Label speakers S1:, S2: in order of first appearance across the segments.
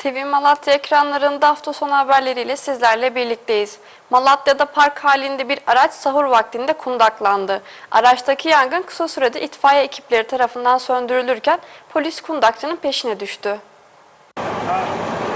S1: TV Malatya ekranlarında hafta sonu haberleriyle sizlerle birlikteyiz. Malatya'da park halinde bir araç sahur vaktinde kundaklandı. Araçtaki yangın kısa sürede itfaiye ekipleri tarafından söndürülürken polis kundakçının peşine düştü.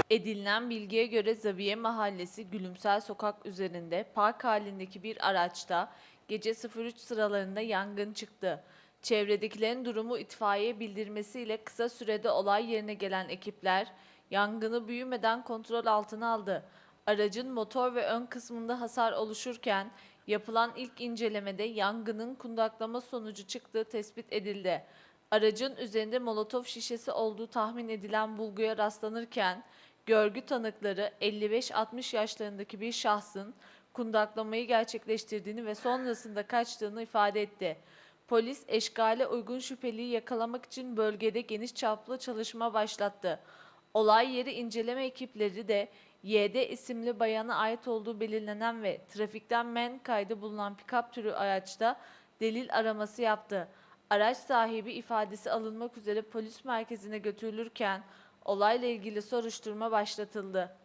S2: Edinilen bilgiye göre Zaviye Mahallesi Gülümsel Sokak üzerinde park halindeki bir araçta gece 03 sıralarında yangın çıktı. Çevredekilerin durumu itfaiye bildirmesiyle kısa sürede olay yerine gelen ekipler yangını büyümeden kontrol altına aldı. Aracın motor ve ön kısmında hasar oluşurken yapılan ilk incelemede yangının kundaklama sonucu çıktığı tespit edildi. Aracın üzerinde molotof şişesi olduğu tahmin edilen bulguya rastlanırken görgü tanıkları 55-60 yaşlarındaki bir şahsın kundaklamayı gerçekleştirdiğini ve sonrasında kaçtığını ifade etti. Polis eşkale uygun şüpheliyi yakalamak için bölgede geniş çaplı çalışma başlattı. Olay yeri inceleme ekipleri de YD isimli bayana ait olduğu belirlenen ve trafikten men kaydı bulunan pikap türü araçta delil araması yaptı. Araç sahibi ifadesi alınmak üzere polis merkezine götürülürken olayla ilgili soruşturma başlatıldı.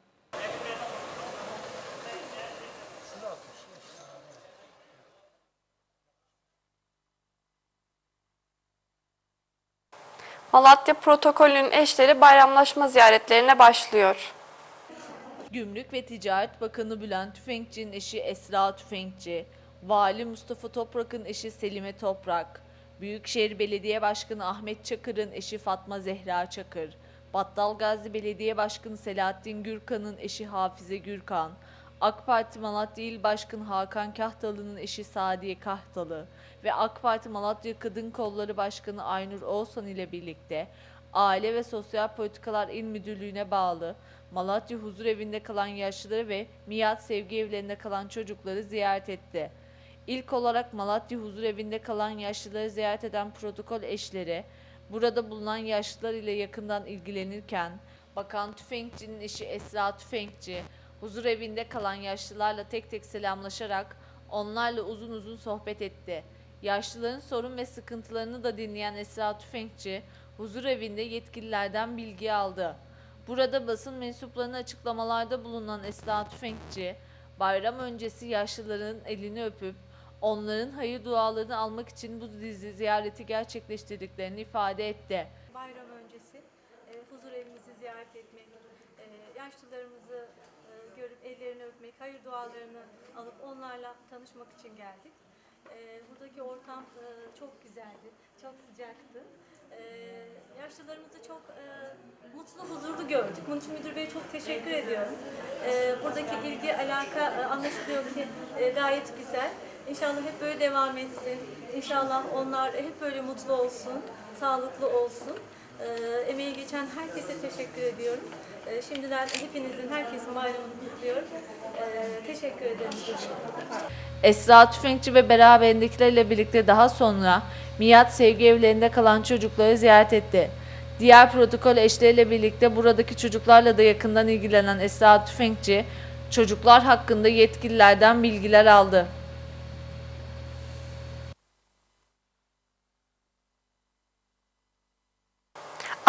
S1: Malatya protokolünün eşleri bayramlaşma ziyaretlerine başlıyor.
S2: Gümrük ve Ticaret Bakanı Bülent Tüfekçi'nin eşi Esra Tüfekçi, Vali Mustafa Toprak'ın eşi Selime Toprak, Büyükşehir Belediye Başkanı Ahmet Çakır'ın eşi Fatma Zehra Çakır, Battal Gazi Belediye Başkanı Selahattin Gürkan'ın eşi Hafize Gürkan, AK Parti Malatya İl Başkanı Hakan Kahtalı'nın eşi Sadiye Kahtalı ve AK Parti Malatya Kadın Kolları Başkanı Aynur Oğuzhan ile birlikte Aile ve Sosyal Politikalar İl Müdürlüğü'ne bağlı Malatya Huzur Evi'nde kalan yaşlıları ve Miyat Sevgi Evlerinde kalan çocukları ziyaret etti. İlk olarak Malatya Huzur Evi'nde kalan yaşlıları ziyaret eden protokol eşleri, burada bulunan yaşlılar ile yakından ilgilenirken, Bakan Tüfekçi'nin eşi Esra Tüfekçi, huzur evinde kalan yaşlılarla tek tek selamlaşarak onlarla uzun uzun sohbet etti. Yaşlıların sorun ve sıkıntılarını da dinleyen Esra Tüfekçi, huzur evinde yetkililerden bilgi aldı. Burada basın mensuplarına açıklamalarda bulunan Esra Tüfekçi, bayram öncesi yaşlıların elini öpüp onların hayır dualarını almak için bu dizi ziyareti gerçekleştirdiklerini ifade etti.
S3: bayram öncesi e, huzur evimizi ziyaret etmek, e, yaşlılarımızı görüp ellerini öpmek, hayır dualarını alıp onlarla tanışmak için geldik. E, buradaki ortam e, çok güzeldi, çok sıcaktı. E, yaşlılarımızı çok e, mutlu, huzurlu gördük. Bunun için müdür beye çok teşekkür ediyorum. E, buradaki ilgi, alaka e, anlaşılıyor ki e, gayet güzel. İnşallah hep böyle devam etsin. İnşallah onlar hep böyle mutlu olsun, sağlıklı olsun. Ee, emeği geçen herkese teşekkür ediyorum. Ee, şimdiden hepinizin, herkesin bayramını kutluyorum. Ee, teşekkür ederim.
S2: Esra Tüfekçi ve beraberindekilerle birlikte daha sonra Miyat Sevgi Evlerinde kalan çocukları ziyaret etti. Diğer protokol eşleriyle birlikte buradaki çocuklarla da yakından ilgilenen Esra Tüfekçi, çocuklar hakkında yetkililerden bilgiler aldı.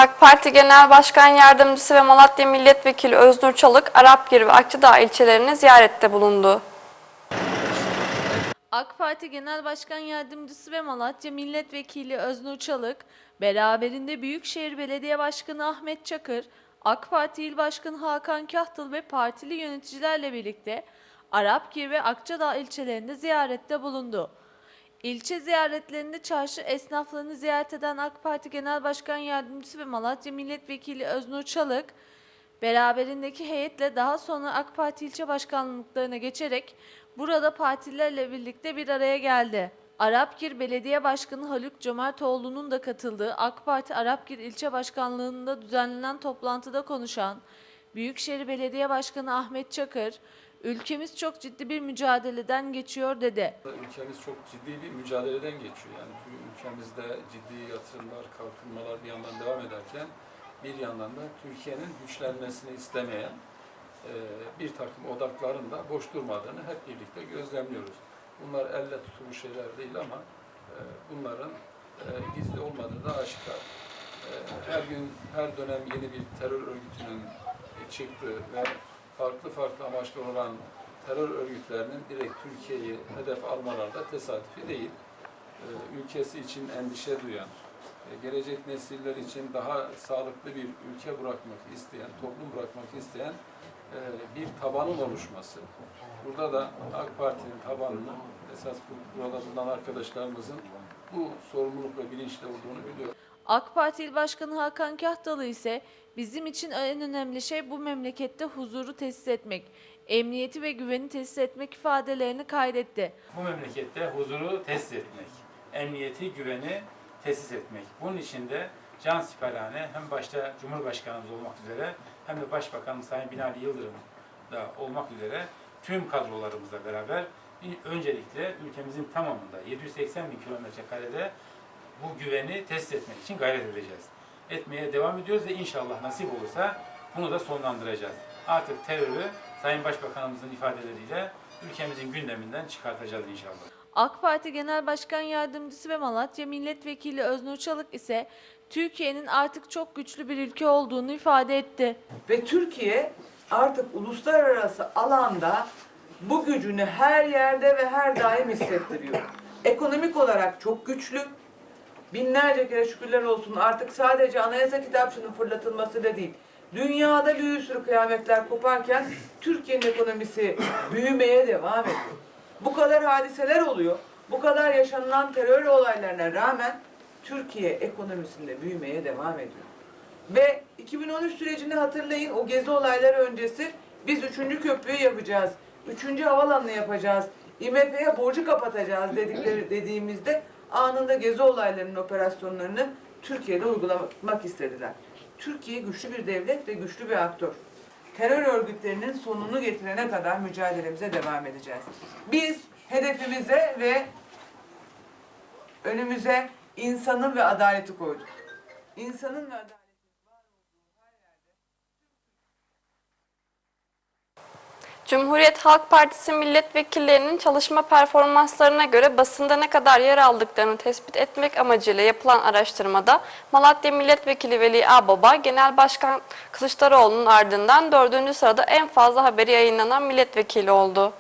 S1: AK Parti Genel Başkan Yardımcısı ve Malatya Milletvekili Öznur Çalık, Arapgir ve Akçadağ ilçelerine ziyarette bulundu.
S2: AK Parti Genel Başkan Yardımcısı ve Malatya Milletvekili Öznur Çalık, beraberinde Büyükşehir Belediye Başkanı Ahmet Çakır, AK Parti İl Başkanı Hakan Kahtalı ve partili yöneticilerle birlikte Arapgir ve Akçadağ ilçelerinde ziyarette bulundu. İlçe ziyaretlerinde çarşı esnaflarını ziyaret eden AK Parti Genel Başkan Yardımcısı ve Malatya Milletvekili Öznur Çalık, beraberindeki heyetle daha sonra AK Parti ilçe başkanlıklarına geçerek burada partilerle birlikte bir araya geldi. Arapgir Belediye Başkanı Haluk Cömertoğlu'nun da katıldığı AK Parti Arapgir İlçe Başkanlığı'nda düzenlenen toplantıda konuşan Büyükşehir Belediye Başkanı Ahmet Çakır, ülkemiz çok ciddi bir mücadeleden geçiyor dedi.
S4: Ülkemiz çok ciddi bir mücadeleden geçiyor. Yani tüm ülkemizde ciddi yatırımlar, kalkınmalar bir yandan devam ederken bir yandan da Türkiye'nin güçlenmesini istemeyen e, bir takım odakların da boş durmadığını hep birlikte gözlemliyoruz. Bunlar elle tutulmuş şeyler değil ama e, bunların e, gizli olmadığı da aşikar. Her gün, her dönem yeni bir terör örgütünün çıktı ve farklı farklı amaçlı olan terör örgütlerinin direkt Türkiye'yi hedef almaları da tesadüfi değil. Ee, ülkesi için endişe duyan, e, gelecek nesiller için daha sağlıklı bir ülke bırakmak isteyen, toplum bırakmak isteyen e, bir tabanın oluşması. Burada da AK Parti'nin tabanını esas bu- burada bulunan arkadaşlarımızın bu sorumluluk ve bilinçli olduğunu biliyor.
S2: AK Parti İl Başkanı Hakan Kahtalı ise bizim için en önemli şey bu memlekette huzuru tesis etmek, emniyeti ve güveni tesis etmek ifadelerini kaydetti.
S5: bu memlekette huzuru tesis etmek, emniyeti, güveni tesis etmek. Bunun için de can siperhane hem başta Cumhurbaşkanımız olmak üzere hem de Başbakanımız Sayın Binali Yıldırım da olmak üzere tüm kadrolarımızla beraber öncelikle ülkemizin tamamında 780 bin kilometre karede bu güveni tesis etmek için gayret edeceğiz. Etmeye devam ediyoruz ve inşallah nasip olursa bunu da sonlandıracağız. Artık terörü Sayın Başbakanımızın ifadeleriyle ülkemizin gündeminden çıkartacağız inşallah.
S2: AK Parti Genel Başkan Yardımcısı ve Malatya Milletvekili Öznur Çalık ise Türkiye'nin artık çok güçlü bir ülke olduğunu ifade etti.
S6: Ve Türkiye artık uluslararası alanda bu gücünü her yerde ve her daim hissettiriyor. Ekonomik olarak çok güçlü. Binlerce kere şükürler olsun artık sadece anayasa kitapçının fırlatılması da değil. Dünyada bir sürü kıyametler koparken Türkiye'nin ekonomisi büyümeye devam ediyor. Bu kadar hadiseler oluyor. Bu kadar yaşanılan terör olaylarına rağmen Türkiye ekonomisinde büyümeye devam ediyor. Ve 2013 sürecini hatırlayın o gezi olayları öncesi biz üçüncü köprüyü yapacağız. Üçüncü havalanını yapacağız. IMF'ye borcu kapatacağız dedikleri dediğimizde anında gezi olaylarının operasyonlarını Türkiye'de uygulamak istediler. Türkiye güçlü bir devlet ve güçlü bir aktör. Terör örgütlerinin sonunu getirene kadar mücadelemize devam edeceğiz. Biz hedefimize ve önümüze insanın ve adaleti koyduk. İnsanın ve adaletin
S1: Cumhuriyet Halk Partisi milletvekillerinin çalışma performanslarına göre basında ne kadar yer aldıklarını tespit etmek amacıyla yapılan araştırmada Malatya Milletvekili Veli Ağbaba, Genel Başkan Kılıçdaroğlu'nun ardından dördüncü sırada en fazla haberi yayınlanan milletvekili oldu.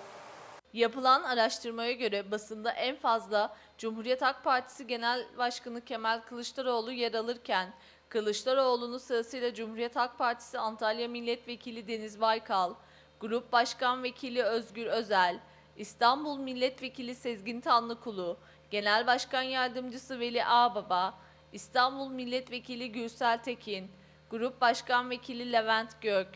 S2: Yapılan araştırmaya göre basında en fazla Cumhuriyet Halk Partisi Genel Başkanı Kemal Kılıçdaroğlu yer alırken Kılıçdaroğlu'nun sırasıyla Cumhuriyet Halk Partisi Antalya Milletvekili Deniz Baykal, Grup Başkan Vekili Özgür Özel, İstanbul Milletvekili Sezgin Tanrıkulu, Genel Başkan Yardımcısı Veli Ağbaba, İstanbul Milletvekili Gürsel Tekin, Grup Başkan Vekili Levent Gök,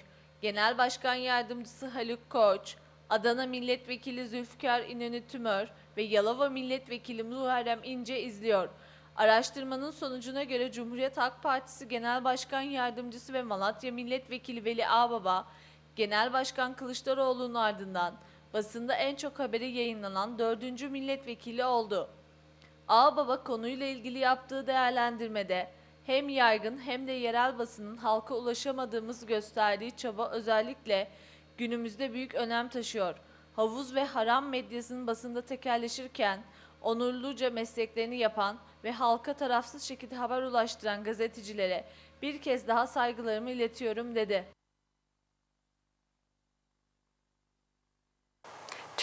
S2: Genel Başkan Yardımcısı Haluk Koç, Adana Milletvekili Zülfikar İnönü Tümör ve Yalova Milletvekili Muharrem İnce izliyor. Araştırmanın sonucuna göre Cumhuriyet Halk Partisi Genel Başkan Yardımcısı ve Malatya Milletvekili Veli Ağbaba, Genel Başkan Kılıçdaroğlu'nun ardından basında en çok haberi yayınlanan dördüncü milletvekili oldu. Ağbaba konuyla ilgili yaptığı değerlendirmede hem yaygın hem de yerel basının halka ulaşamadığımız gösterdiği çaba özellikle günümüzde büyük önem taşıyor. Havuz ve haram medyasının basında tekerleşirken onurluca mesleklerini yapan ve halka tarafsız şekilde haber ulaştıran gazetecilere bir kez daha saygılarımı iletiyorum dedi.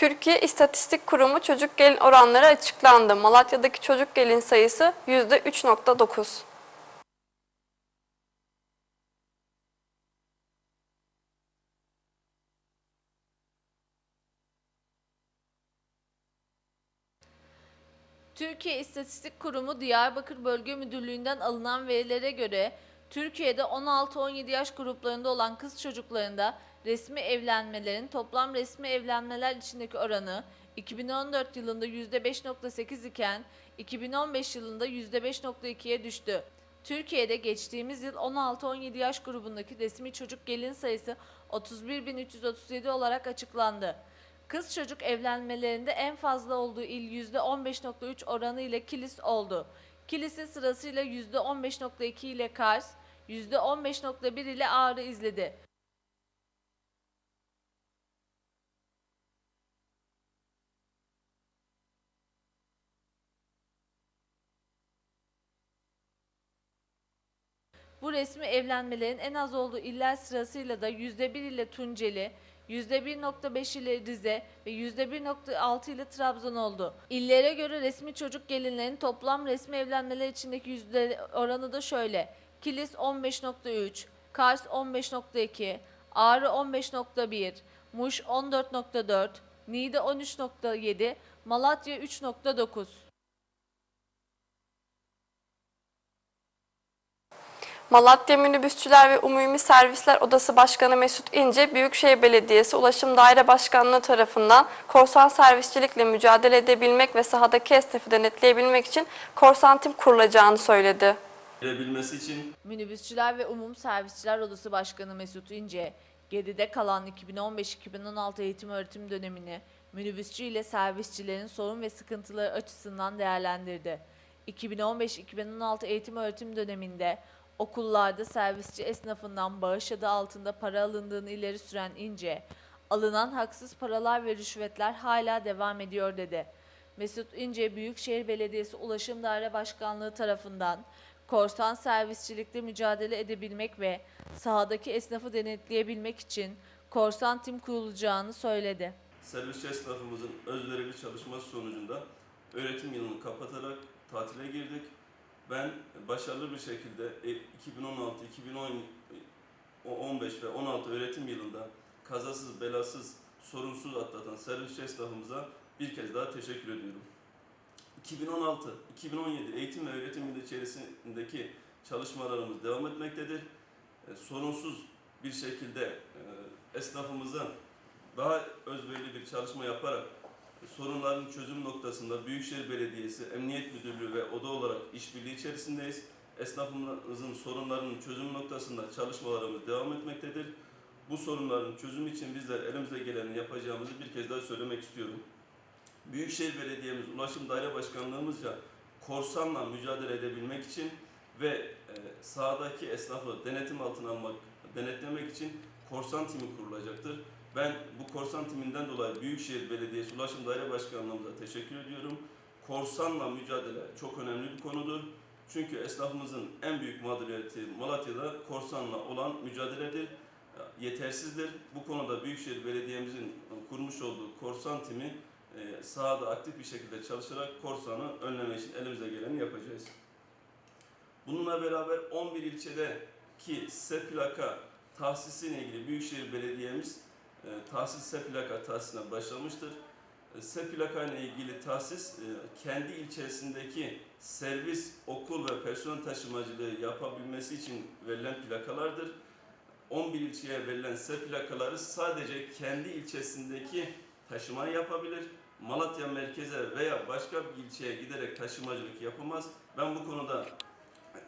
S1: Türkiye İstatistik Kurumu çocuk gelin oranları açıklandı. Malatya'daki çocuk gelin sayısı %3.9.
S2: Türkiye İstatistik Kurumu Diyarbakır Bölge Müdürlüğü'nden alınan verilere göre Türkiye'de 16-17 yaş gruplarında olan kız çocuklarında resmi evlenmelerin toplam resmi evlenmeler içindeki oranı 2014 yılında %5.8 iken 2015 yılında %5.2'ye düştü. Türkiye'de geçtiğimiz yıl 16-17 yaş grubundaki resmi çocuk gelin sayısı 31.337 olarak açıklandı. Kız çocuk evlenmelerinde en fazla olduğu il %15.3 oranı ile Kilis oldu. Kilis'in sırasıyla %15.2 ile Kars, %15.1 ile Ağrı izledi. Bu resmi evlenmelerin en az olduğu iller sırasıyla da %1 ile Tunceli, %1.5 ile Rize ve %1.6 ile Trabzon oldu. İllere göre resmi çocuk gelinlerin toplam resmi evlenmeler içindeki yüzde oranı da şöyle. Kilis 15.3, Kars 15.2, Ağrı 15.1, Muş 14.4, Niğde 13.7, Malatya 3.9.
S1: Malatya Minibüsçüler ve Umumi Servisler Odası Başkanı Mesut İnce, Büyükşehir Belediyesi Ulaşım Daire Başkanlığı tarafından korsan servisçilikle mücadele edebilmek ve sahadaki esnafı denetleyebilmek için korsan tim kurulacağını söyledi.
S7: Girebilmesi için
S2: Minibüsçüler ve Umum Servisçiler Odası Başkanı Mesut İnce, geride kalan 2015-2016 eğitim öğretim dönemini minibüsçü ile servisçilerin sorun ve sıkıntıları açısından değerlendirdi. 2015-2016 eğitim öğretim döneminde okullarda servisçi esnafından bağış altında para alındığını ileri süren İnce, alınan haksız paralar ve rüşvetler hala devam ediyor dedi. Mesut İnce, Büyükşehir Belediyesi Ulaşım Daire Başkanlığı tarafından korsan servisçilikle mücadele edebilmek ve sahadaki esnafı denetleyebilmek için korsan tim kurulacağını söyledi.
S7: servisçi esnafımızın özverili çalışması sonucunda öğretim yılını kapatarak tatile girdik. Ben başarılı bir şekilde e, 2016, 2015 ve 16 öğretim yılında kazasız, belasız, sorunsuz atlatan servisçi esnafımıza bir kez daha teşekkür ediyorum. 2016-2017 eğitim ve öğretim yılı içerisindeki çalışmalarımız devam etmektedir. E, sorunsuz bir şekilde e, esnafımıza daha özverili bir çalışma yaparak sorunların çözüm noktasında Büyükşehir Belediyesi, Emniyet Müdürlüğü ve ODA olarak işbirliği içerisindeyiz. Esnafımızın sorunlarının çözüm noktasında çalışmalarımız devam etmektedir. Bu sorunların çözümü için bizler elimize geleni yapacağımızı bir kez daha söylemek istiyorum. Büyükşehir Belediye'miz Ulaşım Daire Başkanlığımızca korsanla mücadele edebilmek için ve e, sahadaki esnafı denetim altına almak, denetlemek için korsan timi kurulacaktır. Ben bu korsan timinden dolayı Büyükşehir Belediyesi Ulaşım Daire Başkanlığımıza teşekkür ediyorum. Korsanla mücadele çok önemli bir konudur. Çünkü esnafımızın en büyük mağduriyeti Malatya'da korsanla olan mücadeledir. Yetersizdir. Bu konuda Büyükşehir Belediye'mizin kurmuş olduğu korsan timi e, sahada aktif bir şekilde çalışarak korsanı önleme için elimize geleni yapacağız. Bununla beraber 11 ilçedeki S plaka tahsisiyle ilgili Büyükşehir Belediye'miz tahsis S plaka tahsisine başlamıştır. E, S plaka ile ilgili tahsis e, kendi ilçesindeki servis, okul ve personel taşımacılığı yapabilmesi için verilen plakalardır. 11 ilçeye verilen S plakaları sadece kendi ilçesindeki taşımayı yapabilir. Malatya merkeze veya başka bir ilçeye giderek taşımacılık yapamaz. Ben bu konuda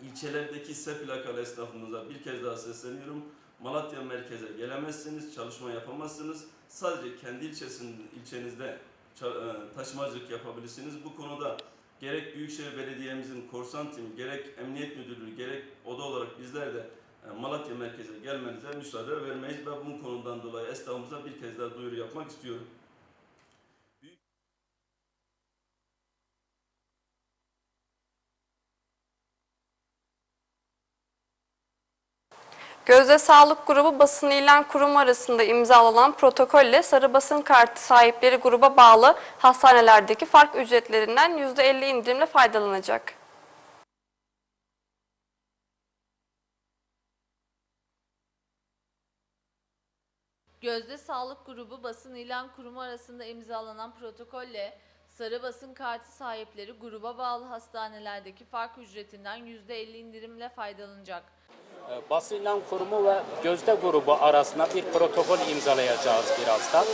S7: ilçelerdeki S plakalı esnafımıza bir kez daha sesleniyorum. Malatya merkeze gelemezsiniz, çalışma yapamazsınız. Sadece kendi ilçesinde, ilçenizde e, taşımacılık yapabilirsiniz. Bu konuda gerek Büyükşehir Belediye'mizin korsan timi, gerek Emniyet Müdürlüğü, gerek oda olarak bizler de e, Malatya merkeze gelmenize müsaade vermeyiz. Ben bu konudan dolayı esnafımıza bir kez daha duyuru yapmak istiyorum.
S1: Gözde Sağlık Grubu basın ilan kurumu arasında imzalanan protokolle sarı basın kartı sahipleri gruba bağlı hastanelerdeki fark ücretlerinden %50 indirimle faydalanacak.
S2: Gözde Sağlık Grubu Basın İlan Kurumu arasında imzalanan protokolle sarı basın kartı sahipleri gruba bağlı hastanelerdeki fark ücretinden %50 indirimle faydalanacak.
S8: E, Basın İlan Kurumu ve Gözde Grubu arasında bir protokol imzalayacağız birazdan.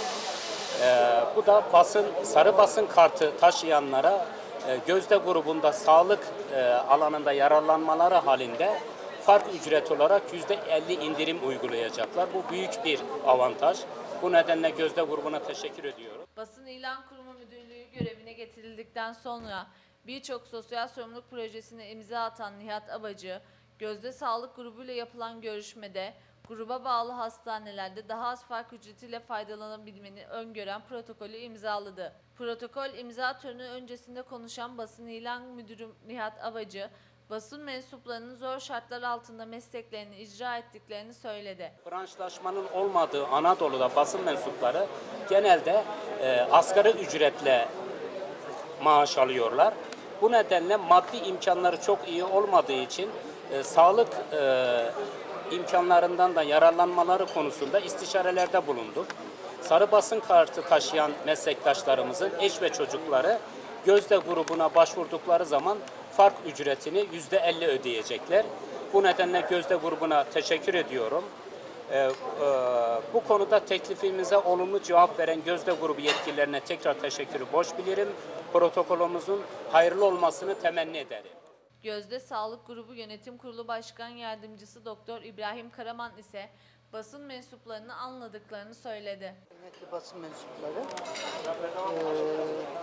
S8: E, bu da basın sarı basın kartı taşıyanlara e, Gözde grubunda sağlık e, alanında yararlanmaları halinde fark ücret olarak %50 indirim uygulayacaklar. Bu büyük bir avantaj. Bu nedenle Gözde grubuna teşekkür ediyorum.
S2: Basın İlan Kurumu Müdürlüğü görevine getirildikten sonra birçok sosyal sorumluluk projesine imza atan Nihat Abacı, Gözde Sağlık Grubu ile yapılan görüşmede gruba bağlı hastanelerde daha az fark ücretiyle faydalanabilmeni öngören protokolü imzaladı. Protokol imza töreni öncesinde konuşan basın ilan müdürü Nihat Abacı, basın mensuplarının zor şartlar altında mesleklerini icra ettiklerini söyledi.
S8: Branşlaşmanın olmadığı Anadolu'da basın mensupları genelde e, asgari ücretle maaş alıyorlar. Bu nedenle maddi imkanları çok iyi olmadığı için e, sağlık e, imkanlarından da yararlanmaları konusunda istişarelerde bulunduk. Sarı basın kartı taşıyan meslektaşlarımızın eş ve çocukları Gözde grubuna başvurdukları zaman fark ücretini yüzde 50 ödeyecekler. Bu nedenle Gözde grubuna teşekkür ediyorum. Ee, e, bu konuda teklifimize olumlu cevap veren Gözde grubu yetkililerine tekrar teşekkürü borç bilirim. Protokolümüzün hayırlı olmasını temenni ederim.
S2: Gözde Sağlık Grubu Yönetim Kurulu Başkan Yardımcısı Doktor İbrahim Karaman ise basın mensuplarını anladıklarını söyledi.
S9: Kıymetli basın mensupları, eee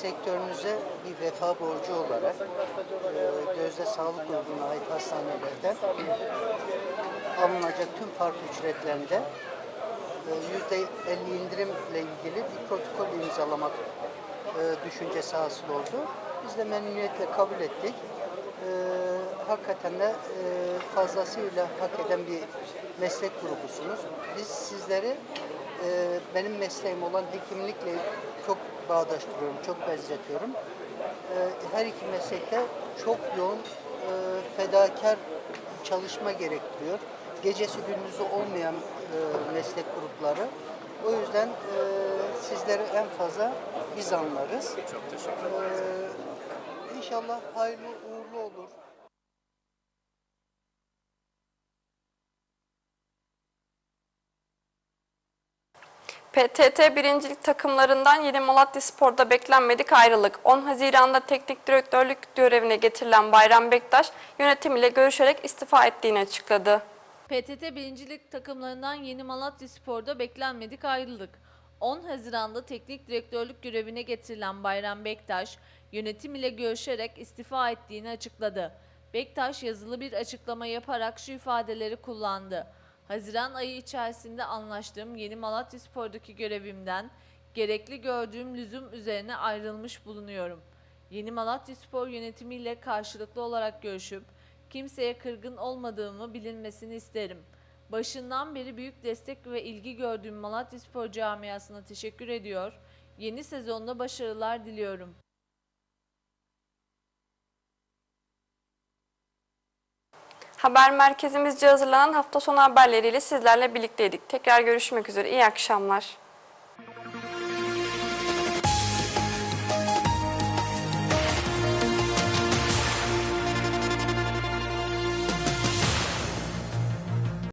S9: sektörümüze bir vefa borcu olarak eee, Gözde Sağlık Grubu'na ait hastanelerden alınacak tüm fark ücretlerinde yüzde 50 indirimle ilgili bir protokol imzalamak eee, düşüncesi hasıl oldu. Biz de memnuniyetle kabul ettik. Eee, hakikaten de fazlasıyla hak eden bir meslek grubusunuz. Biz sizleri benim mesleğim olan hekimlikle çok bağdaştırıyorum, çok benzetiyorum. Her iki meslekte çok yoğun fedakar çalışma gerektiriyor. Gecesi gündüzü olmayan eee, meslek grupları. O yüzden eee sizleri en fazla biz anlarız.
S8: Çok teşekkür
S9: Eee İnşallah hayırlı uğurlu olur.
S1: PTT birincilik takımlarından Yeni Malatya Spor'da beklenmedik ayrılık. 10 Haziran'da teknik direktörlük görevine getirilen Bayram Bektaş yönetim ile görüşerek istifa ettiğini açıkladı.
S2: PTT birincilik takımlarından Yeni Malatya Spor'da beklenmedik ayrılık. 10 Haziran'da teknik direktörlük görevine getirilen Bayram Bektaş, yönetim ile görüşerek istifa ettiğini açıkladı. Bektaş yazılı bir açıklama yaparak şu ifadeleri kullandı. Haziran ayı içerisinde anlaştığım Yeni Malatya Spor'daki görevimden gerekli gördüğüm lüzum üzerine ayrılmış bulunuyorum. Yeni Malatya Spor yönetimiyle karşılıklı olarak görüşüp kimseye kırgın olmadığımı bilinmesini isterim. Başından beri büyük destek ve ilgi gördüğüm Malatya Spor camiasına teşekkür ediyor. Yeni sezonda başarılar diliyorum.
S1: Haber merkezimizce hazırlanan hafta sonu haberleriyle sizlerle birlikteydik. Tekrar görüşmek üzere. İyi akşamlar.